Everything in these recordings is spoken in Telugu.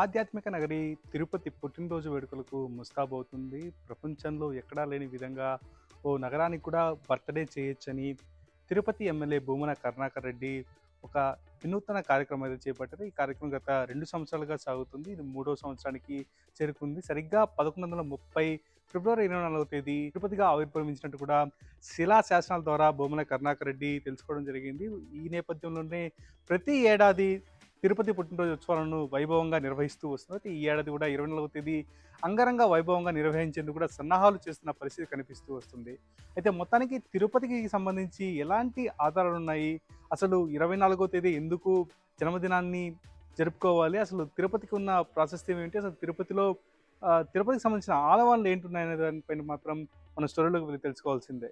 ఆధ్యాత్మిక నగరి తిరుపతి పుట్టినరోజు వేడుకలకు ముస్తాబవుతుంది ప్రపంచంలో ఎక్కడా లేని విధంగా ఓ నగరానికి కూడా బర్త్డే చేయొచ్చని తిరుపతి ఎమ్మెల్యే భూమన కరుణాకర్ రెడ్డి ఒక వినూతన కార్యక్రమం అయితే చేపట్టారు. ఈ కార్యక్రమం గత రెండు సంవత్సరాలుగా సాగుతుంది. ఇది మూడో సంవత్సరానికి చేరుకుంది. సరిగ్గా పదకొండు వందల ముప్పై ఫిబ్రవరి ఇరవై నాలుగవ తేదీ తిరుపతిగా ఆవిర్భవించినట్టు కూడా శిలా శాసనాల ద్వారా భూమన కరుణాకర్ రెడ్డి తెలుసుకోవడం జరిగింది. ఈ నేపథ్యంలోనే ప్రతి ఏడాది తిరుపతి పుట్టినరోజు ఉత్సవాలను వైభవంగా నిర్వహిస్తూ వస్తున్నారు. ఈ ఏడాది కూడా ఇరవై నాలుగవ తేదీ అంగరంగ వైభవంగా నిర్వహించేందుకు కూడా సన్నాహాలు చేస్తున్న పరిస్థితి కనిపిస్తూ వస్తుంది. అయితే మొత్తానికి తిరుపతికి సంబంధించి ఎలాంటి ఆధారాలు ఉన్నాయి? అసలు ఇరవై నాలుగో తేదీ ఎందుకు జన్మదినాన్ని జరుపుకోవాలి? అసలు తిరుపతికి ఉన్న ప్రాశస్త్యం ఏమిటి? అసలు తిరుపతిలో తిరుపతికి సంబంధించిన ఆలవాళ్ళు ఏంటున్నాయనే దానిపైన మాత్రం మన స్టోరీలోకి వెళ్ళి తెలుసుకోవాల్సిందే.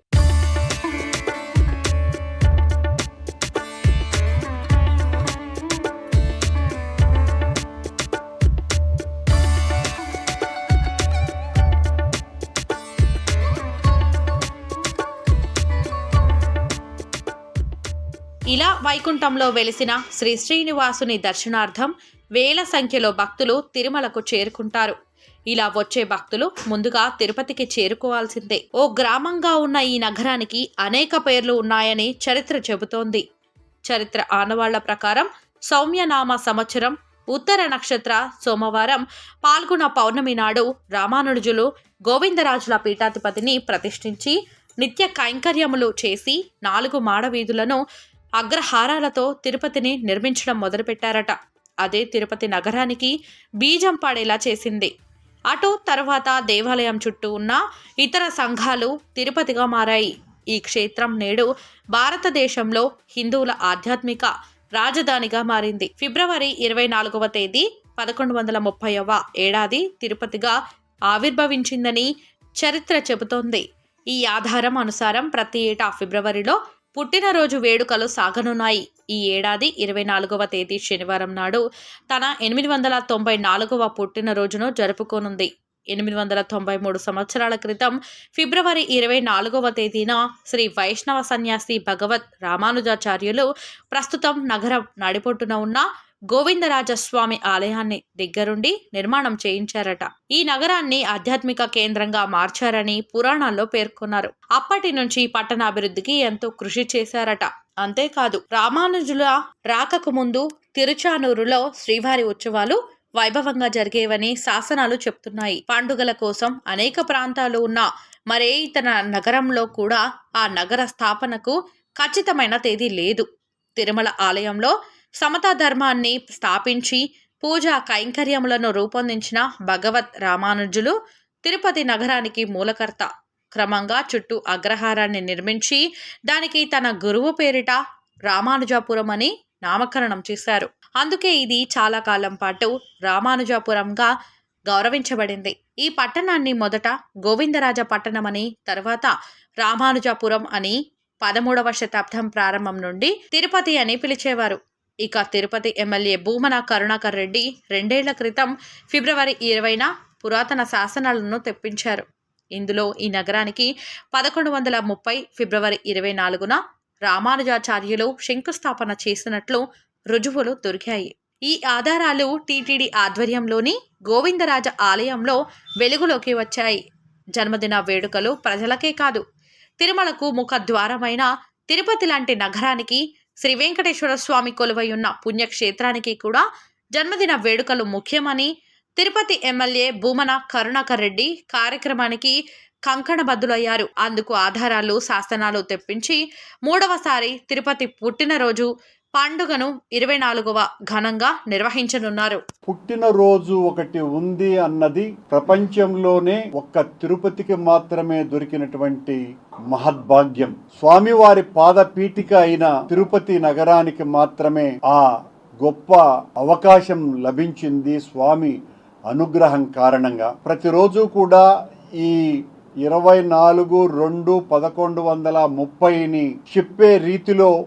ఇలా వైకుంఠంలో వెలిసిన శ్రీ శ్రీనివాసుని దర్శనార్థం వేల సంఖ్యలో భక్తులు తిరుమలకు చేరుకుంటారు. ఇలా వచ్చే భక్తులు ముందుగా తిరుపతికి చేరుకోవాల్సిందే. ఓ గ్రామంగా ఉన్న ఈ నగరానికి అనేక పేర్లు ఉన్నాయని చరిత్ర చెబుతోంది. చరిత్ర ఆనవాళ్ళ ప్రకారం సౌమ్యనామ సంవత్సరం ఉత్తర నక్షత్ర సోమవారం పాల్గొన పౌర్ణమి నాడు రామానుజులు గోవిందరాజుల పీఠాధిపతిని ప్రతిష్ఠించి నిత్య కైంకర్యములు చేసి నాలుగు మాడవీధులను అగ్రహారాలతో తిరుపతిని నిర్మించడం మొదలుపెట్టారట. అదే తిరుపతి నగరానికి బీజం పాడేలా చేసింది. అటు తర్వాత దేవాలయం చుట్టూ ఉన్న ఇతర సంఘాలు తిరుపతిగా మారాయి. ఈ క్షేత్రం నేడు భారతదేశంలో హిందువుల ఆధ్యాత్మిక రాజధానిగా మారింది. ఫిబ్రవరి ఇరవై నాలుగవ తేదీ పదకొండు వందల ముప్పైవ ఏడాది తిరుపతిగా ఆవిర్భవించిందని చరిత్ర చెబుతోంది. ఈ ఆధారం అనుసారం ప్రతి ఏటా ఫిబ్రవరిలో పుట్టినరోజు వేడుకలు సాగనున్నాయి. ఈ ఏడాది ఇరవై నాలుగవ తేదీ శనివారం నాడు తన ఎనిమిది వందల తొంభై నాలుగవ పుట్టినరోజును జరుపుకోనుంది. ఎనిమిది వందల తొంభై మూడు సంవత్సరాల క్రితం ఫిబ్రవరి ఇరవై నాలుగవ తేదీన శ్రీ వైష్ణవ సన్యాసి భగవత్ రామానుజాచార్యులు ప్రస్తుతం నగరం నడిపొట్టున ఉన్న గోవిందరాజస్వామి ఆలయాన్ని దగ్గరుండి నిర్మాణం చేయించారట. ఈ నగరాన్ని ఆధ్యాత్మిక కేంద్రంగా మార్చారని పురాణాల్లో పేర్కొన్నారు. అప్పటి నుంచి పట్టణాభివృద్ధికి ఎంతో కృషి చేశారట. అంతేకాదు రామానుజుల రాకకు ముందు తిరుచానూరులో శ్రీవారి ఉత్సవాలు వైభవంగా జరిగేవని శాసనాలు చెప్తున్నాయి. పండుగల కోసం అనేక ప్రాంతాలు ఉన్న మరే ఇతర నగరంలో కూడా ఆ నగర స్థాపనకు ఖచ్చితమైన తేదీ లేదు. తిరుమల ఆలయంలో సమతా ధర్మాన్ని స్థాపించి పూజా కైంకర్యములను రూపొందించిన భగవత్ రామానుజులు తిరుపతి నగరానికి మూలకర్త. క్రమంగా చుట్టూ అగ్రహారాన్ని నిర్మించి దానికి తన గురువు పేరిట రామానుజాపురం అని నామకరణం చేశారు. అందుకే ఇది చాలా కాలం పాటు రామానుజాపురంగా గౌరవించబడింది. ఈ పట్టణాన్ని మొదట గోవిందరాజ పట్టణమని తర్వాత రామానుజాపురం అని పదమూడవ శతాబ్దం ప్రారంభం నుండి తిరుపతి అని పిలిచేవారు. ఇక తిరుపతి ఎమ్మెల్యే భూమన కరుణాకర్ రెడ్డి రెండేళ్ళ క్రితం ఫిబ్రవరి ఇరవైన పురాతన శాసనాలను తెప్పించారు. ఇందులో ఈ నగరానికి పదకొండు వందల ముప్పై ఫిబ్రవరి ఇరవై నాలుగున రామానుజాచార్యులు శంకుస్థాపన చేసినట్లు రుజువులు దొరికాయి. ఈ ఆధారాలు టీటీడీ ఆధ్వర్యంలోని గోవిందరాజ ఆలయంలో వెలుగులోకి వచ్చాయి. జన్మదిన వేడుకలు ప్రజలకే కాదు తిరుమలకు ముఖద్వారమైన తిరుపతి లాంటి నగరానికి శ్రీ వెంకటేశ్వర స్వామి కొలువై ఉన్న పుణ్యక్షేత్రానికి కూడా జన్మదిన వేడుకలు ముఖ్యమని తిరుపతి ఎమ్మెల్యే భూమన కరుణాకర్ రెడ్డి కార్యక్రమానికి కంకణబద్దులయ్యారు అందుకు ఆధారాలు శాసనాలు తెప్పించి మూడవసారి తిరుపతి పుట్టినరోజు పండుగను ఇరవై నాలుగవ ఘనంగా నిర్వహించనున్నారు. పుట్టినరోజు ఒకటి ఉంది అన్నది ప్రపంచంలోనే ఒక్క తిరుపతికి మాత్రమే దొరికినటువంటి మహద్భాగ్యం. స్వామివారి పాదపీఠిక అయిన తిరుపతి నగరానికి మాత్రమే ఆ గొప్ప అవకాశం లభించింది స్వామి అనుగ్రహం కారణంగా. ప్రతిరోజు కూడా ఈ ఇరవై నాలుగు రెండు పదకొండు వందల ముప్పైని చెప్పే రీతిలో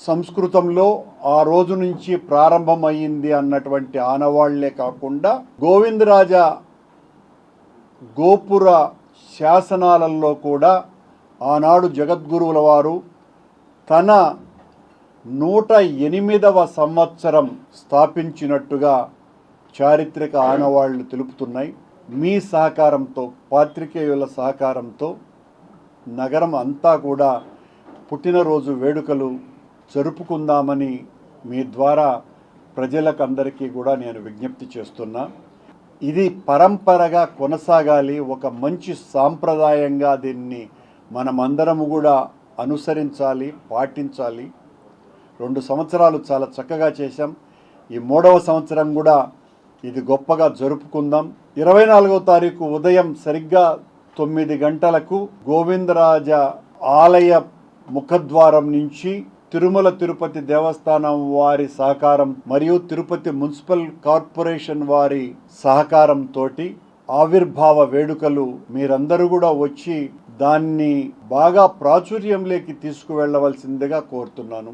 సంస్కృతంలో ఆ రోజు నుంచి ప్రారంభమైంది అన్నటువంటి ఆనవాళ్ళే కాకుండా గోవిందరాజ గోపుర శాసనాలలో కూడా ఆనాడు జగద్గురువుల వారు తన నూట ఎనిమిదవ సంవత్సరం స్థాపించినట్టుగా చారిత్రక ఆనవాళ్ళు తెలుపుతున్నాయి. మీ సహకారంతో పాత్రికేయుల సహకారంతో నగరం అంతా కూడా పుట్టినరోజు వేడుకలు జరుపుకుందామని మీ ద్వారా ప్రజలకు అందరికీ కూడా నేను విజ్ఞప్తి చేస్తున్నా. ఇది పరంపరగా కొనసాగాలి ఒక మంచి సాంప్రదాయంగా దీన్ని మనమందరము కూడా అనుసరించాలి పాటించాలి. రెండు సంవత్సరాలు చాలా చక్కగా చేశాం. ఈ మూడవ సంవత్సరం కూడా ఇది గొప్పగా జరుపుకుందాం. ఇరవై నాలుగవ తారీఖు ఉదయం సరిగ్గా తొమ్మిది గంటలకు గోవిందరాజ ఆలయ ముఖద్వారం నుంచి తిరుమల తిరుపతి దేవస్థానం వారి సహకారం మరియు తిరుపతి మున్సిపల్ కార్పొరేషన్ వారి సహకారంతో ఆవిర్భావ వేడుకలు మీరందరూ కూడా వచ్చి దాన్ని బాగా ప్రాచుర్యంలోకి తీసుకువెళ్ళవలసిందిగా కోరుతున్నాను.